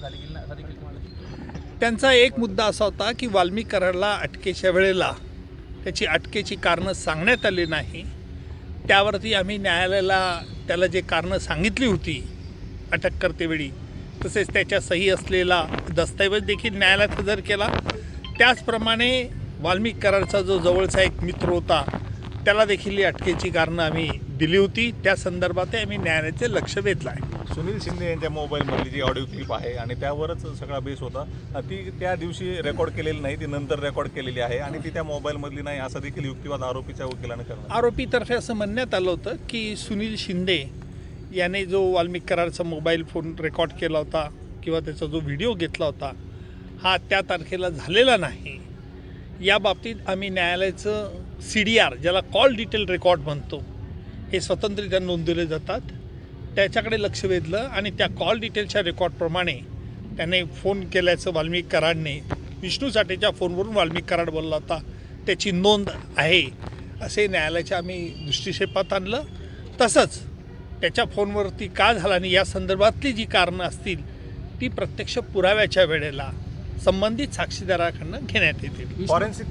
झाली गेली त्यांचा एक मुद्दा असा होता की वाल्मिक कराडला अटकेच्या वेळेला त्याची अटकेची कारणं सांगण्यात आली नाही. त्यावरती आम्ही न्यायालयाला त्याला जे कारणं सांगितली होती अटक करतेवेळी तसेच त्याच्या सही असलेला दस्तऐवज देखील न्यायालयात हजर केला. त्याचप्रमाणे वाल्मिक कराडचा जो जवळचा एक मित्र होता त्याला देखील ही अटकेची कारणं आम्ही दिली होती. त्या संदर्भात आम्ही न्यायालयाचे लक्ष वेधलं आहे. सुनील शिंदे यांच्या मोबाईलमधली जी ऑडिओ क्लिप आहे आणि त्यावरच सगळा बेस होता ती त्या दिवशी रेकॉर्ड केलेली नाही ती नंतर रेकॉर्ड केलेली आहे आणि ती त्या मोबाईलमधली नाही असा देखील युक्तिवाद आरोपीच्या वकिलानं करणार आरोपीतर्फे असं म्हणण्यात आलं होतं की सुनील शिंदे याने जो वाल्मिक करारचा मोबाईल फोन रेकॉर्ड केला होता किंवा त्याचा जो व्हिडिओ घेतला होता हा त्या तारखेला झालेला नाही. या बाबतीत आम्ही न्यायालयाचं सी डी आर ज्याला कॉल डिटेल रेकॉर्ड म्हणतो हे स्वतंत्ररित्या नोंदवले जातात. त्याच्याकडे लक्ष वेधलं आणि त्या कॉल डिटेलच्या रेकॉर्डप्रमाणे त्याने फोन केल्याचं वाल्मिक कराडने विष्णू साठेच्या फोनवरून वाल्मिक कराड बोलला होता त्याची नोंद आहे. असे न्यायालयाच्या आम्ही दृष्टिक्षेपात आणलं. तसंच त्याच्या फोनवरती का झाला आणि या संदर्भातली जी कारणं असतील ती प्रत्यक्ष पुराव्याच्या वेळेला संबंधित साक्षीदाराकडनं घेण्यात येतील. फॉरेन्सिक